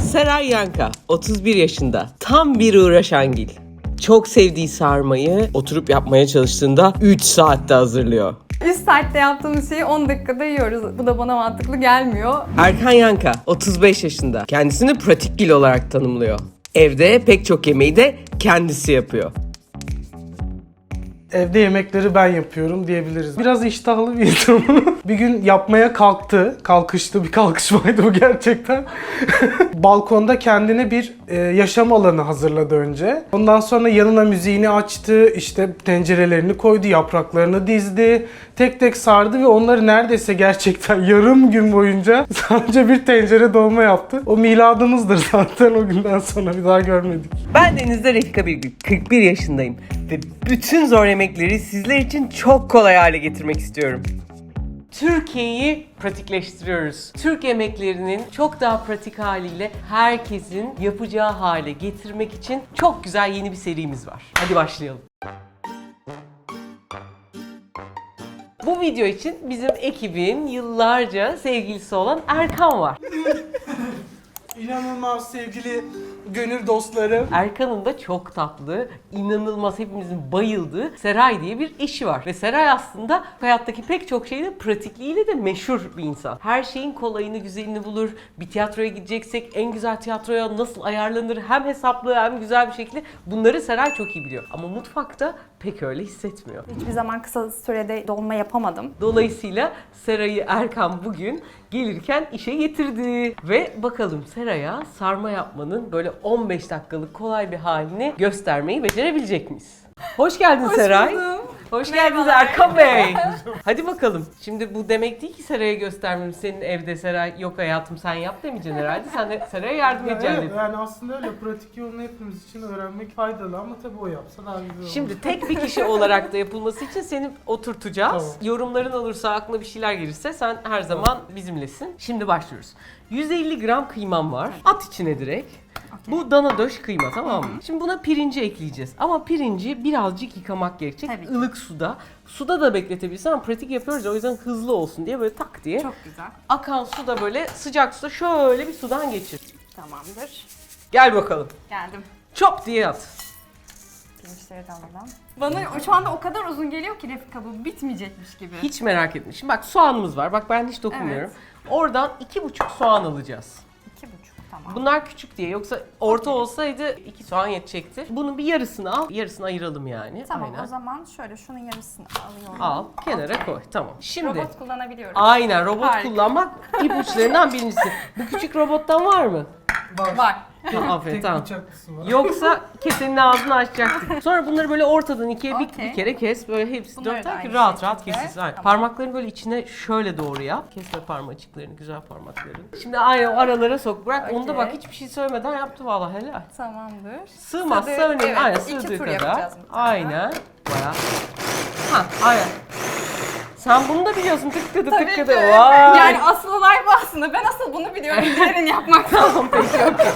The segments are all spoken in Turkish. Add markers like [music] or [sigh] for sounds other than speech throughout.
Seray Yanka, 31 yaşında. Tam bir uğraşangil. Çok sevdiği sarmayı oturup yapmaya çalıştığında 3 saatte hazırlıyor. 3 saatte yaptığımız şeyi 10 dakikada yiyoruz. Bu da bana mantıklı gelmiyor. Erkan Yanka, 35 yaşında. Kendisini pratik gil olarak tanımlıyor. Evde pek çok yemeği de kendisi yapıyor. Evde yemekleri ben yapıyorum diyebiliriz. Biraz iştahlı bir insanım. [laughs] bir gün yapmaya kalktı. Kalkıştı bir kalkışmaydı o gerçekten. [laughs] Balkonda kendine bir e, yaşam alanı hazırladı önce. Ondan sonra yanına müziğini açtı. işte tencerelerini koydu, yapraklarını dizdi. Tek tek sardı ve onları neredeyse gerçekten [laughs] yarım gün boyunca [laughs] sadece bir tencere dolma yaptı. O miladımızdır [laughs] zaten o günden sonra bir daha görmedik. Ben Deniz'de Refika Birgül, 41 yaşındayım. Ve bütün zor yemekleri sizler için çok kolay hale getirmek istiyorum. Türkiye'yi pratikleştiriyoruz. Türk yemeklerinin çok daha pratik haliyle herkesin yapacağı hale getirmek için çok güzel yeni bir serimiz var. Hadi başlayalım. Bu video için bizim ekibin yıllarca sevgilisi olan Erkan var. [laughs] İnanılmaz sevgili gönül dostlarım. Erkan'ın da çok tatlı, inanılmaz hepimizin bayıldığı Seray diye bir eşi var. Ve Seray aslında hayattaki pek çok şeyde pratikliğiyle de meşhur bir insan. Her şeyin kolayını, güzelini bulur. Bir tiyatroya gideceksek en güzel tiyatroya nasıl ayarlanır hem hesaplı hem güzel bir şekilde bunları Seray çok iyi biliyor. Ama mutfakta pek öyle hissetmiyor. Hiçbir zaman kısa sürede dolma yapamadım. Dolayısıyla Seray'ı Erkan bugün gelirken işe getirdi. Ve bakalım Seray'a sarma yapmanın böyle 15 dakikalık kolay bir halini göstermeyi becerebilecek miyiz? Hoş geldin Seray. buldum. Hoş geldiniz Erkan [laughs] Bey. Hadi bakalım. Şimdi bu demek değil ki Seray'a göstermem. Senin evde Seray yok hayatım sen yap demeyeceksin herhalde. Sen de Seray'a yardım edeceksin. Evet, yani aslında öyle pratik yolunu hepimiz için öğrenmek faydalı ama tabii o yapsa daha güzel olur. Şimdi tek bir kişi olarak da yapılması için seni oturtacağız. Tamam. Yorumların olursa, aklına bir şeyler gelirse sen her zaman bizimlesin. Şimdi başlıyoruz. 150 gram kıymam var. At içine direkt. Bu dana döş kıyma tamam mı? Şimdi buna pirinci ekleyeceğiz. Ama pirinci birazcık yıkamak gerekecek. Tabii ki. Ilık suda. Suda da bekletebilirsin ama pratik yapıyoruz ya o yüzden hızlı olsun diye böyle tak diye. Çok güzel. Akan suda böyle sıcak suda şöyle bir sudan geçir. Tamamdır. Gel bakalım. Geldim. Çop diye at. Pirinçleri de alalım. Bana şu anda o kadar uzun geliyor ki Refika bu bitmeyecekmiş gibi. Hiç merak etme. Şimdi bak soğanımız var. Bak ben hiç dokunmuyorum. Oradan iki buçuk soğan alacağız. İki buçuk tamam. Bunlar küçük diye. Yoksa orta olsaydı iki soğan yetecekti. Bunun bir yarısını al. Yarısını ayıralım yani. Tamam Aynen. o zaman şöyle şunun yarısını alıyorum. Al. Kenara koy. Tamam. Şimdi Robot kullanabiliyorum. Aynen robot Harika. kullanmak [laughs] ipuçlarından birincisi. Bu küçük robottan var mı? var. Var. Ha, aferin Tek tamam. bıçaklısı var. Yoksa [laughs] kesenin ağzını açacaktık. Sonra bunları böyle ortadan ikiye bir, Okey. bir kere kes. Böyle hepsi Bunları dört da tane aynı rahat rahat şekilde. kesilsin. Aynen. Tamam. Parmaklarını böyle içine şöyle doğru yap. Kesme parmacıklarını, güzel parmaklarını. Şimdi aynı aralara sok. Bırak onu da Okey. bak hiçbir şey söylemeden yaptı valla helal. Tamamdır. Sığmazsa Sığdı- önemli. evet, aynen iki sığdığı tur kadar. yapacağız muhtemelen. Aynen. Baya. Ha aynen. Sen bunu da biliyorsun tıkladı Tabii tıkladı. ki. Vay. Yani asıl olay bu aslında. Ben asıl bunu biliyorum. [laughs] Diğerini yapmak. Tamam peki okey.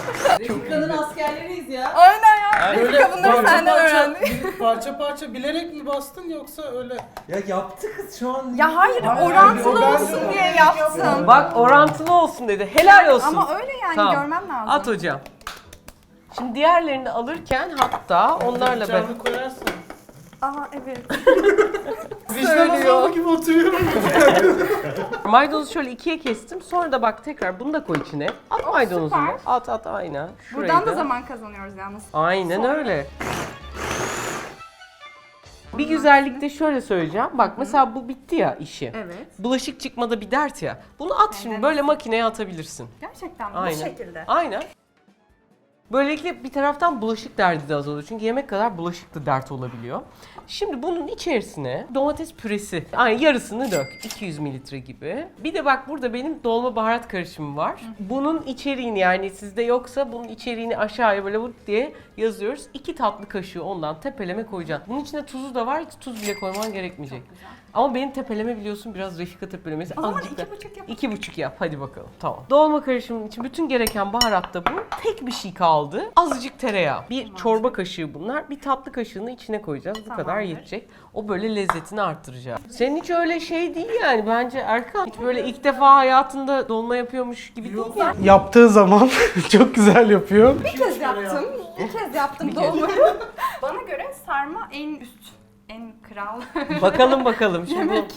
Refika'nın askerleriyiz ya. Aynen ya. Öyle Refika bunları parça senden parça, öğrendi. parça parça bilerek mi bastın yoksa öyle? Ya yaptı kız şu an. Ya hayır orantılı olsun diye yaptım. Bak orantılı olsun dedi. Helal olsun. Ama öyle yani Tamam. görmem lazım. At hocam. Şimdi diğerlerini alırken hatta onlarla ben Bıçağını koyarsın. Aha evet. [laughs] Vicdan azabı gibi oturuyorum. [laughs] maydanozu şöyle ikiye kestim. Sonra da bak tekrar bunu da koy içine. At maydanozunu. süper. At at aynen. Şurayı Buradan da zaman kazanıyoruz yalnız. Aynen Sonra- öyle. Bir güzellik de şöyle söyleyeceğim. Bak mesela bu bitti ya işi. Evet. Bulaşık çıkmada bir dert ya. Bunu at şimdi böyle makineye atabilirsin. Gerçekten mi? Aynen. Bu şekilde. Aynen. Böylelikle bir taraftan bulaşık derdi de azalıyor. Çünkü yemek kadar bulaşık da dert olabiliyor. Şimdi bunun içerisine domates püresi, aynı yarısını dök. 200 mililitre gibi. Bir de bak burada benim dolma baharat karışımı var. Bunun içeriğini yani sizde yoksa bunun içeriğini aşağıya böyle vırt diye yazıyoruz. 2 tatlı kaşığı ondan tepeleme koyacaksın. Bunun içinde tuzu da var. Hiç tuz bile koyman gerekmeyecek. Ama benim tepeleme biliyorsun biraz Refika tepelemesi. O zaman Azıcık da- iki buçuk yap. İki buçuk yap hadi bakalım tamam. Dolma karışımının için bütün gereken baharat da bu. Tek bir şey kaldı. Azıcık tereyağı. Bir çorba kaşığı bunlar. Bir tatlı kaşığını içine koyacağız. Bu kadar Tamamdır. yetecek. O böyle lezzetini arttıracak. Senin hiç öyle şey değil yani bence Erkan. Hiç böyle ilk defa hayatında dolma yapıyormuş gibi değil ya. Yaptığı zaman [laughs] çok güzel yapıyor. Bir kez yaptım. Bir kez yaptım dolmayı. [laughs] Bana göre sarma en üst, en kral. [laughs] Bakalım bakalım. Şimdi bu- Yemek.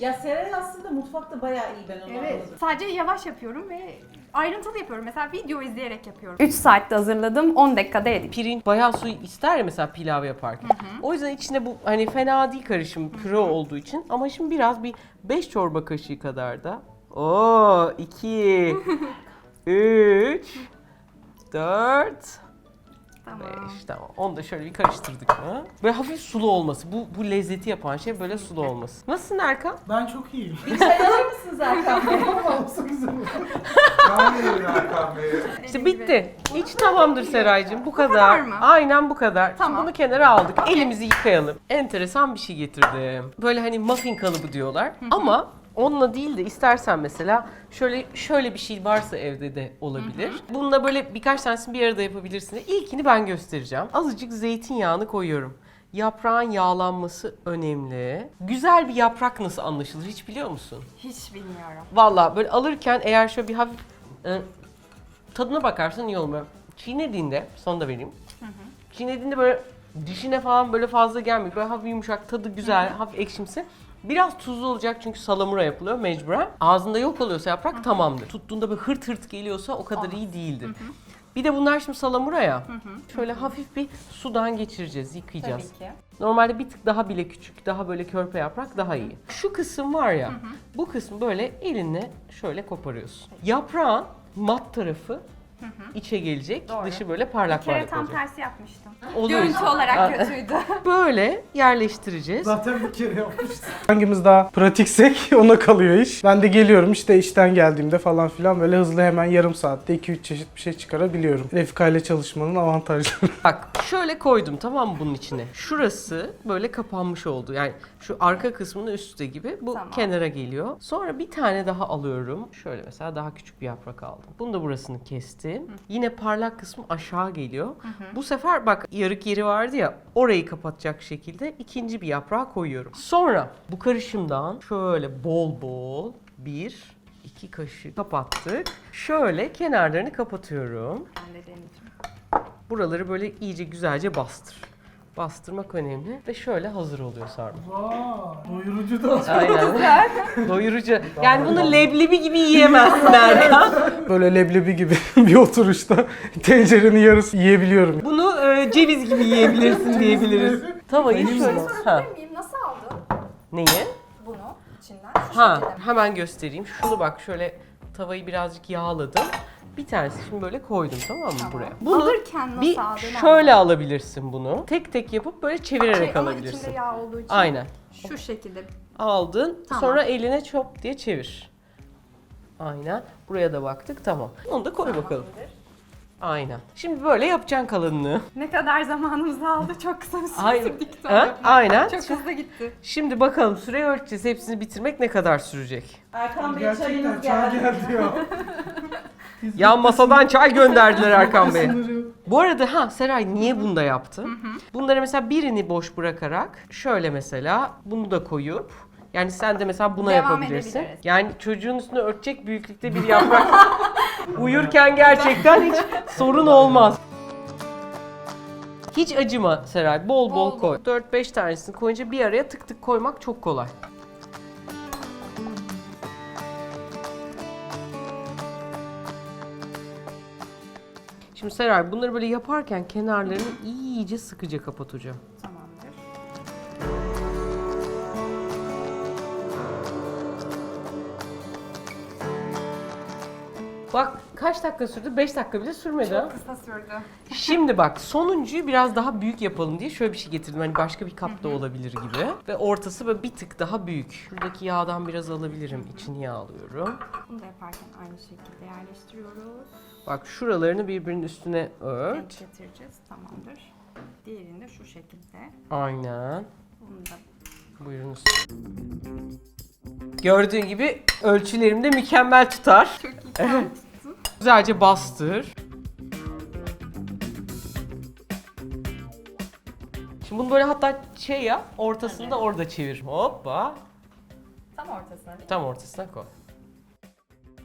Ya Seray aslında mutfakta bayağı iyi ben onu Evet. anladım. Sadece yavaş yapıyorum ve ayrıntılı yapıyorum. Mesela video izleyerek yapıyorum. 3 saatte hazırladım, 10 dakikada yedik. pirinç bayağı su ister ya mesela pilav yaparken. O yüzden içine bu hani fena değil karışım püre olduğu için ama şimdi biraz bir 5 çorba kaşığı kadar da. Oo 2 3 4 Tamam. 5 tamam. Onu da şöyle bir karıştırdık mı? Böyle hafif sulu olması. Bu bu lezzeti yapan şey böyle sulu olması. Nasılsın Erkan? Ben çok iyiyim. Bir çay alır mısınız Erkan Bey? [laughs] Olsa güzel olur. [laughs] İşte bitti. İç tamamdır Seraycığım. Bu kadar. kadar mı? Aynen bu kadar. Şimdi Tamam. bunu kenara aldık. Elimizi yıkayalım. Enteresan bir şey getirdim. Böyle hani muffin kalıbı diyorlar. Ama onunla değil de istersen mesela şöyle şöyle bir şey varsa evde de olabilir. Bununla böyle birkaç tanesini bir arada yapabilirsin. İlkini ben göstereceğim. Azıcık zeytinyağını koyuyorum. Yaprağın yağlanması önemli. Güzel bir yaprak nasıl anlaşılır hiç biliyor musun? Hiç bilmiyorum. Valla böyle alırken eğer şöyle bir hafif e, tadına bakarsan iyi olur. Çiğnediğinde, son da vereyim. Çiğnediğinde böyle dişine falan böyle fazla gelmiyor. Böyle hafif yumuşak, tadı güzel, hafif ekşimsi. Biraz tuzlu olacak çünkü salamura yapılıyor mecburen. Ağzında yok oluyorsa yaprak tamamdır. Tuttuğunda böyle hırt hırt geliyorsa o kadar iyi değildir. Bir de bunlar şimdi salamura ya. Şöyle hafif bir sudan geçireceğiz, yıkayacağız. Tabii ki. Normalde bir tık daha bile küçük, daha böyle körpe yaprak daha iyi. Şu kısım var ya, bu kısmı böyle elinle şöyle koparıyorsun. Yaprağın mat tarafı içe gelecek, Doğru. dışı böyle Bir parlak kere parlak tam olacak. tersi yapmıştım. Oluyor. Görüntü olarak kötüydü. [laughs] Böyle yerleştireceğiz. Zaten bir kere yapmıştık. Hangimiz daha pratiksek [laughs] ona kalıyor iş. Ben de geliyorum işte işten geldiğimde falan filan böyle hızlı hemen yarım saatte 2-3 çeşit bir şey çıkarabiliyorum. Refika ile çalışmanın avantajları. [laughs] Bak şöyle koydum tamam mı bunun içine. Şurası böyle kapanmış oldu. Yani şu arka kısmının üstte gibi bu Tamam. kenara geliyor. Sonra bir tane daha alıyorum. Şöyle mesela daha küçük bir yaprak aldım. Bunu da burasını kestim. Yine parlak kısmı aşağı geliyor. Bu sefer bak yarık yeri vardı ya orayı kapatacak şekilde ikinci bir yaprağı koyuyorum. Sonra bu karışımdan şöyle bol bol bir iki kaşık kapattık. Şöyle kenarlarını kapatıyorum. Ben de deneyeceğim. Buraları böyle iyice güzelce bastır. Bastırmak önemli ve şöyle hazır oluyor sarma. Vay, doyurucu da. Aynen. Doyurucu. Yani bunu leblebi gibi yiyemezsin [laughs] Erkan. Böyle leblebi gibi [laughs] bir oturuşta tencerenin yarısı yiyebiliyorum. Bunu e, ceviz gibi yiyebilirsin diyebiliriz. Tavayı şöyle. Ha. Sorabilir miyim? Nasıl aldın Neyi? bunu içinden? Şu Ha, şekilde mi? hemen göstereyim. Şunu bak şöyle tavayı birazcık yağladım. Bir tanesi şimdi böyle koydum tamam mı Tamam. buraya? Bunu Alırken nasıl bir aldın? şöyle alabilirsin bunu. Tek tek yapıp böyle çevirerek Şey, ama alabilirsin. içinde yağ olduğu için. Aynen. Şu şekilde. Aldın. Tamam. Sonra eline çop diye çevir. Aynen. Buraya da baktık. Tamam. Onu da koy bakalım. Aynen. Şimdi böyle yapacaksın kalınlığı. Ne kadar zamanımızı aldı? Çok kısa bir süre Aynen. sürdü Ha? tane. Aynen. Çok hızlı gitti. Şimdi bakalım süreyi ölçeceğiz. Hepsini bitirmek ne kadar sürecek? Erkan Bey çayınız geldi. ya. [laughs] Yan masadan çay gönderdiler Erkan Bey. Bu arada ha Seray niye bunda yaptı? Bunları mesela birini boş bırakarak şöyle mesela bunu da koyup yani sen de mesela buna Devam yapabilirsin. edebiliriz. Yani çocuğun üstüne örtecek büyüklükte bir yaprak. [laughs] Uyurken gerçekten hiç sorun olmaz. Hiç acıma Seray. Bol bol, Bol koy. 4-5 tanesini koyunca bir araya tık tık koymak çok kolay. Şimdi Seray bunları böyle yaparken kenarlarını iyice sıkıca kapat hocam. Bak kaç dakika sürdü? 5 dakika bile sürmedi ha. Çok kısa sürdü. Şimdi bak sonuncuyu biraz daha büyük yapalım diye şöyle bir şey getirdim. Hani başka bir kapta olabilir gibi. Ve ortası böyle bir tık daha büyük. Şuradaki yağdan biraz alabilirim. İçini yağlıyorum. Bunu da yaparken aynı şekilde yerleştiriyoruz. Bak şuralarını birbirinin üstüne Denk ört. getireceğiz. Tamamdır. Diğerini de şu şekilde. Aynen. Bunu da Buyurunuz. Gördüğün gibi ölçülerimde mükemmel tutar. Çok iyi. Güzelce bastır. Şimdi bunu böyle hatta şey yap, ortasını da orada çevir. Hoppa. Tam ortasına değil mi? Tam ortasına koy.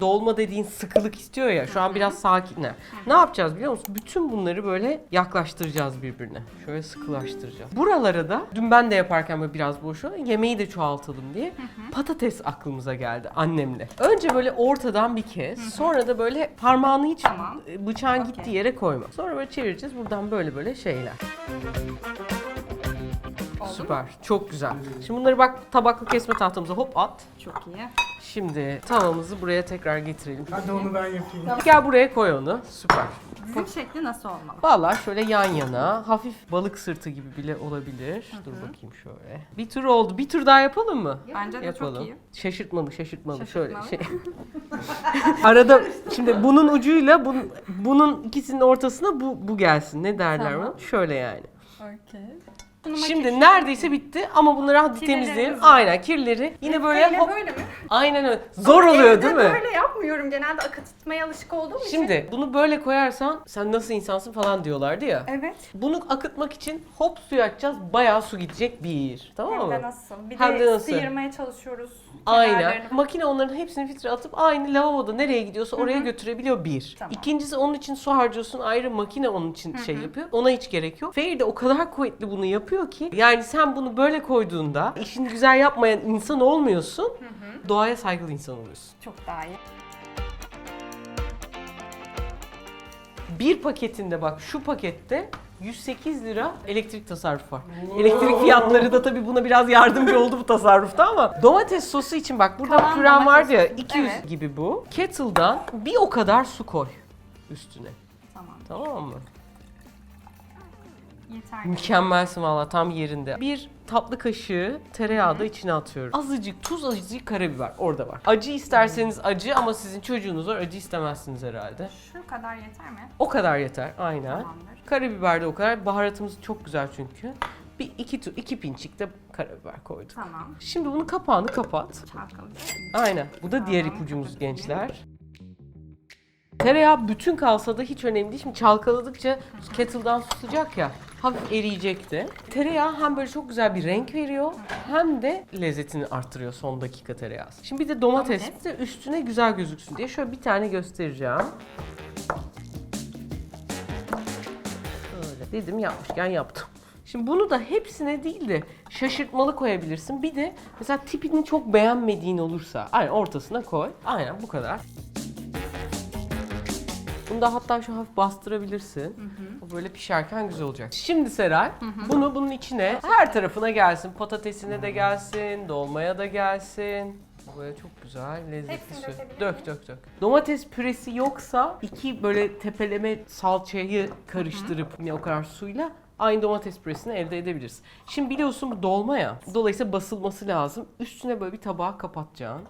Dolma dediğin sıkılık istiyor ya. Şu an biraz sakinler. Ne yapacağız biliyor musun? Bütün bunları böyle yaklaştıracağız birbirine. Şöyle sıkılaştıracağız. Buralara da dün ben de yaparken böyle biraz boşu yemeği de çoğaltalım diye patates aklımıza geldi annemle. Önce böyle ortadan bir kez. Sonra da böyle parmağını hiç Tamam. bıçağın Okey. gittiği yere koyma. Sonra böyle çevireceğiz. Buradan böyle böyle şeyler. Oldu mu? Süper. Çok güzel. Şimdi bunları bak tabaklı kesme tahtamıza hop at. Çok iyi. Şimdi tavamızı buraya tekrar getirelim. Hadi onu ben yapayım. Gel buraya koy onu. Süper. Dizim şekli nasıl olmalı? Vallahi şöyle yan yana, hafif balık sırtı gibi bile olabilir. Dur bakayım şöyle. Bir tur oldu. Bir tur daha yapalım mı? Bence de Yapalım. çok iyi. Şaşırtmalı, şaşırtmalı. Şaşırtmalı. Şöyle şey. [laughs] Arada şimdi bunun ucuyla bunun, bunun ikisinin ortasına bu bu gelsin. Ne derler Tamam. buna? Şöyle yani. Okey. Şimdi neredeyse bitti ama bunları hadi temizleyelim. Aynen kirleri. Yine böyle Böyle hop. böyle mi? Aynen öyle. Zor oluyor değil mi? böyle yapmıyorum. Genelde akıtmaya alışık olduğum için. Şimdi bunu böyle koyarsan sen nasıl insansın falan diyorlardı ya. Evet. Bunu akıtmak için hop suyu açacağız. Bayağı su gidecek bir. Tamam Hem mı? de nasıl? Bir Hem de, de nasıl? sıyırmaya çalışıyoruz. Aynen. kenarlarını. Makine onların hepsini filtre atıp aynı lavaboda nereye gidiyorsa oraya götürebiliyor bir. Tamam. İkincisi onun için su harcıyorsun ayrı makine onun için şey yapıyor. Ona hiç gerek yok. Fair de o kadar kuvvetli bunu yapıyor ki yani sen bunu böyle koyduğunda işini güzel yapmayan insan olmuyorsun. Doğaya saygılı insan oluyorsun. Çok daha iyi. Bir paketinde bak şu pakette 108 lira elektrik tasarrufu var. Elektrik fiyatları da tabii buna biraz yardımcı oldu bu tasarrufta ama domates sosu için bak burada Kalan püren domates vardı ya sosu, 200 evet. gibi bu. Kettle'dan bir o kadar su koy üstüne. Tamam. Tamam mı? Yeter. Mükemmelsin valla tam yerinde. Bir tatlı kaşığı tereyağı da içine atıyorum. Azıcık tuz, azıcık karabiber orada var. Acı isterseniz acı ama sizin çocuğunuz var acı istemezsiniz herhalde. Şu kadar yeter mi? O kadar yeter aynen. Tamamdır. Karabiber de o kadar. Baharatımız çok güzel çünkü. Bir iki, tu- iki pinçik de karabiber koyduk. Tamam. Şimdi bunun kapağını kapat. Çalkalayacağım. Aynen. Bu da diğer Tamam, ipucumuz gençler. Tereyağı bütün kalsa da hiç önemli değil. Şimdi çalkaladıkça kettle'dan su sıcak ya hafif eriyecekti. Tereyağı hem böyle çok güzel bir renk veriyor hem de lezzetini arttırıyor son dakika tereyağı. Şimdi bir de domates, Domates. de üstüne güzel gözüksün diye şöyle bir tane göstereceğim. Öyle dedim yapmışken yaptım. Şimdi bunu da hepsine değil de şaşırtmalı koyabilirsin. Bir de mesela tipini çok beğenmediğin olursa aynen ortasına koy. Aynen bu kadar. Bunu da hatta şu hafif bastırabilirsin. O böyle pişerken güzel olacak. Şimdi Seray, bunu bunun içine her tarafına gelsin. Patatesine de gelsin, dolmaya da gelsin. Böyle çok güzel, lezzetli Hepsini dökebilir Dök dök dök. Domates püresi yoksa iki böyle tepeleme salçayı karıştırıp yine o kadar suyla aynı domates püresini elde edebiliriz. Şimdi biliyorsun bu dolma ya. Dolayısıyla basılması lazım. Üstüne böyle bir tabağı kapatacaksın.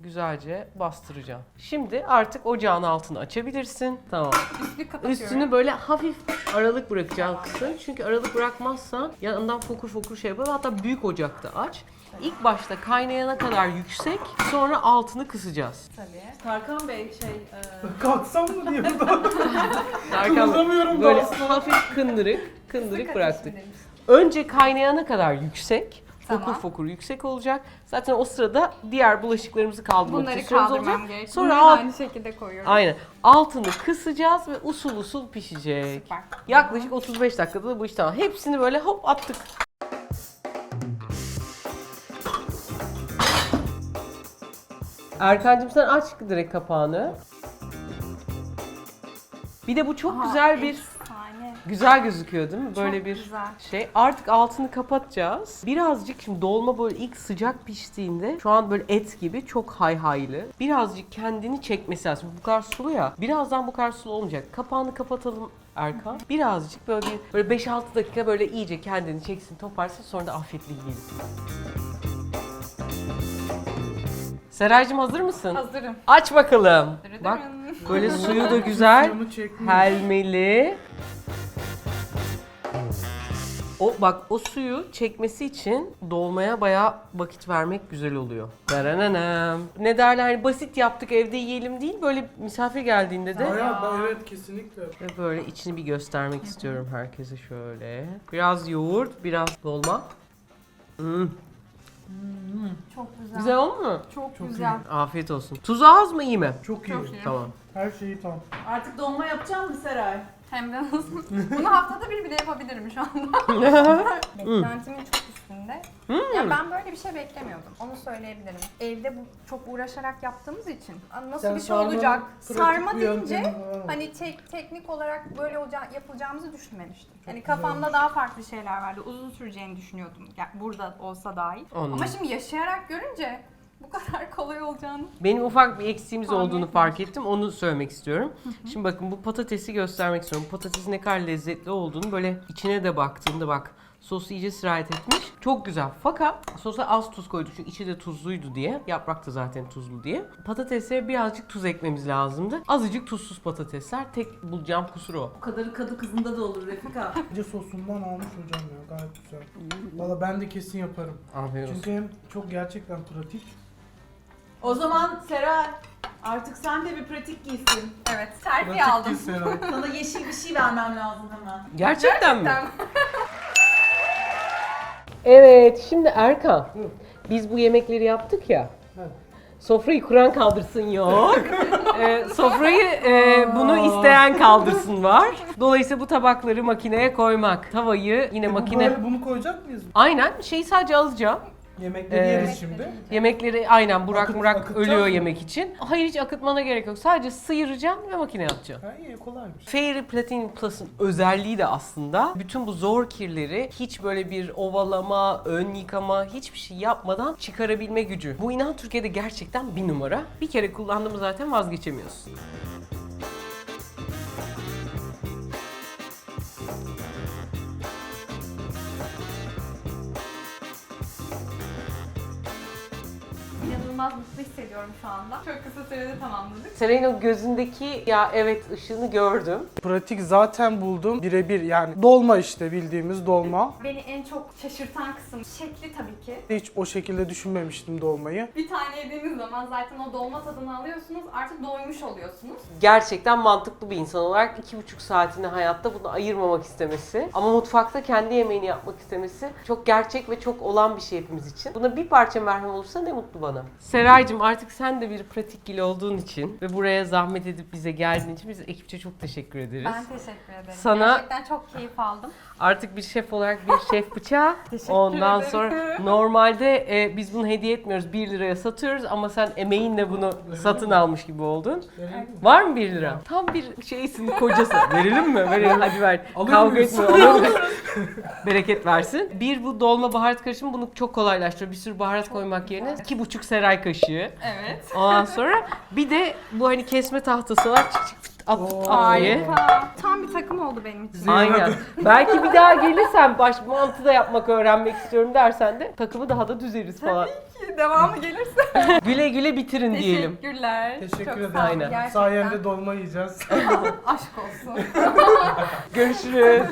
Güzelce bastıracaksın. Şimdi artık ocağın altını açabilirsin. Tamam. Üstünü kapatıyorum. Üstünü böyle hafif aralık bırakacaksın. Çünkü aralık bırakmazsan yanından fokur fokur şey yapar. Hatta büyük ocakta aç. İlk başta kaynayana kadar yüksek, sonra altını kısacağız. Tabii. Tarkan Bey şey, e, [laughs] Kalksam mı diye burada. [laughs] Erkan Kımıldamıyorum da böyle aslında. hafif kındırık, kındırık bıraktık. Önce kaynayana kadar yüksek, fokur Tamam. fokur yüksek olacak. Zaten o sırada diğer bulaşıklarımızı kaldırmak Bunları için süremiz kaldırmam olacak. gerekiyor. Sonra alt- aynı şekilde koyuyorum. Aynen. Altını kısacağız ve usul usul pişecek. Süper. Yaklaşık 35 dakikada da bu iş tamam. Hepsini böyle hop attık. Erkancığım sen aç direkt kapağını. Bir de bu çok Aa, güzel bir. Güzel gözüküyor değil mi? Böyle Çok bir güzel. şey. Artık altını kapatacağız. Birazcık şimdi dolma böyle ilk sıcak piştiğinde şu an böyle et gibi çok hayhaylı. Birazcık kendini çekmesi lazım. Bu kadar sulu ya. Birazdan bu kadar sulu olmayacak. Kapağını kapatalım Erkan. Birazcık böyle bir böyle 5-6 dakika böyle iyice kendini çeksin, toparsın sonra da afiyetle yiyelim. Seraycığım hazır mısın? Hazırım. Aç bakalım. Bak böyle [laughs] suyu da güzel. Helmeli. O bak o suyu çekmesi için dolmaya bayağı vakit vermek güzel oluyor. Darananam. Ne derler hani basit yaptık evde yiyelim değil böyle misafir geldiğinde de Bayağı evet kesinlikle. ve böyle içini bir göstermek istiyorum herkese şöyle. Biraz yoğurt, biraz dolma. Hmm, Çok güzel. Güzel oldu mu? Çok, Çok güzel. Afiyet olsun. Tuzu az mı iyi mi? Çok iyi. Çok iyi. Tamam. Her şeyi tam. Artık dolma yapacağım mı Seray? Hem de nasıl? Bunu haftada bir bile yapabilirim şu anda. [laughs] Beklentimin çok üstünde. Ya ben böyle bir şey beklemiyordum. Onu söyleyebilirim. Evde bu çok uğraşarak yaptığımız için nasıl Sen bir şey sarmanın olacak? pratik Sarma bir deyince yöntemi var. hani tek, teknik olarak böyle olaca- yapılacağımızı düşünmemiştim. hani güzel kafamda daha farklı şeyler vardı. Uzun süreceğini düşünüyordum. Yani burada olsa dahi. Anladım. Ama şimdi yaşayarak görünce bu kadar [laughs] kolay olacağını Benim ufak bir eksiğimiz Tahmin olduğunu fark ettim. Onu söylemek istiyorum. Şimdi bakın bu patatesi göstermek istiyorum. Bu patatesin ne kadar lezzetli olduğunu böyle içine de baktığında bak sosu iyice sirayet etmiş. Çok güzel. Fakat sosa az tuz koydu çünkü içi de tuzluydu diye. Yaprak da zaten tuzlu diye. Patatese birazcık tuz ekmemiz lazımdı. Azıcık tuzsuz patatesler. Tek bulacağım kusur o. O kadarı kadı kızında da olur Refika. [laughs] Bence sosundan almış hocam ya gayet güzel. Valla ben de kesin yaparım. Afiyet olsun. Çünkü hem çok gerçekten pratik. O zaman Seray artık sen de bir pratik giysin. Evet, terfi Pratik aldım. Seray. [laughs] Sana yeşil bir şey vermem lazım hemen. Gerçekten mi? Evet, şimdi Erkan. Biz bu yemekleri yaptık ya. Sofrayı kuran kaldırsın yok. [laughs] Ee, sofrayı e, bunu isteyen kaldırsın var. Dolayısıyla bu tabakları makineye koymak. Tavayı yine E makine... böyle bunu koyacak mıyız? Aynen şeyi sadece alacağım. Yemekleri Ee, yeriz şimdi. Yemekleri aynen Burak Akıt- Murak ölüyor mı? yemek için. Hayır hiç akıtmana gerek yok. Sadece sıyıracağım ve makineye atacağım. Ha iyi kolaymış. Fairy Platinum Plus'ın özelliği de aslında bütün bu zor kirleri hiç böyle bir ovalama, ön yıkama hiçbir şey yapmadan çıkarabilme gücü. Bu inan Türkiye'de gerçekten bir numara. Bir kere kullandığımı zaten vazgeçemiyorsun. İnanılmaz mutlu hissediyorum şu anda. Çok kısa sürede tamamladık. Seray'ın o gözündeki ya evet ışığını gördüm. Pratik zaten buldum. Birebir yani dolma işte bildiğimiz dolma. Beni en çok şaşırtan kısım şekli tabii ki. Hiç o şekilde düşünmemiştim dolmayı. Bir tane yediğiniz zaman zaten o dolma tadını alıyorsunuz. Artık doymuş oluyorsunuz. Gerçekten mantıklı bir insan olarak iki buçuk saatini hayatta bunu ayırmamak istemesi ama mutfakta kendi yemeğini yapmak istemesi çok gerçek ve çok olan bir şey hepimiz için. Buna bir parça merhem olursa ne mutlu bana. Seraycığım artık sen de bir pratik gil olduğun için ve buraya zahmet edip bize geldiğin için biz ekipçe çok teşekkür ederiz. Ben teşekkür ederim. Sana- Gerçekten çok keyif aldım. Artık bir şef olarak bir şef bıçağı. [laughs] Teşekkür Ondan ederim. sonra normalde e, biz bunu hediye etmiyoruz 1 liraya satıyoruz ama sen emeğinle bunu satın almış gibi oldun. Var mı 1 lira? Tam bir şeysin kocası. [laughs] Verelim mi? Verelim hadi ver. Alır Kavga mıyız? etme. [laughs] mıyız? Bereket versin. Bir bu dolma baharat karışımı bunu çok kolaylaştırıyor. Bir sürü baharat koymak yerine iki buçuk seray kaşığı. Evet. Ondan sonra bir de bu hani kesme tahtası var. Çık çık fıt, at at diye. Harika. Tam bir takım oldu benim için. Aynen. Belki bir daha gelirsen baş mantı da yapmak öğrenmek istiyorum dersen de takımı daha da düzeriz falan. Devamı gelirse. [laughs] Güle güle bitirin diyelim. Teşekkürler. Teşekkür Çok ederim. sağ olun. Aynen. Gerçekten. Sayende dolma yiyeceğiz. [laughs] Aşk olsun. [laughs] Görüşürüz.